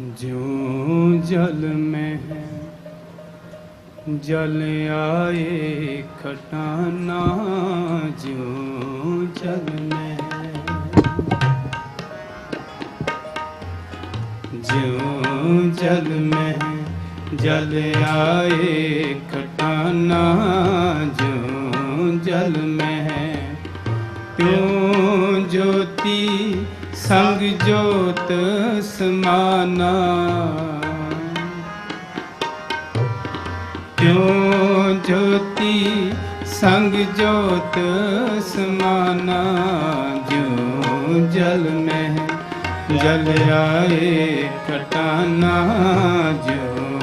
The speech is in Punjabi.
ਜਿਉ ਜਲ ਮੈਂ ਜਲ ਆਏ ਖਟਾਨਾ, ਜਿਉ ਜਲ ਮੈਂ ਜਿਉ ਜਲ ਮੈਂ ਜਲ ਆਏ ਖਟਾਨਾ, ਜਿਉ ਜਲ ਮੈਂ ਪਿਉ ਜੋਤੀ ਸੰਗ ਜੋਤ ਸਮਾਨਾ ਕਿਉ ਜੋਤੀ ਸੰਗ ਜੋਤ ਸਮਾਨਾ ਜੋ ਜਲ ਮਹਿ ਜਲ ਆਏ ਕਟਾਨਾ ਜੋ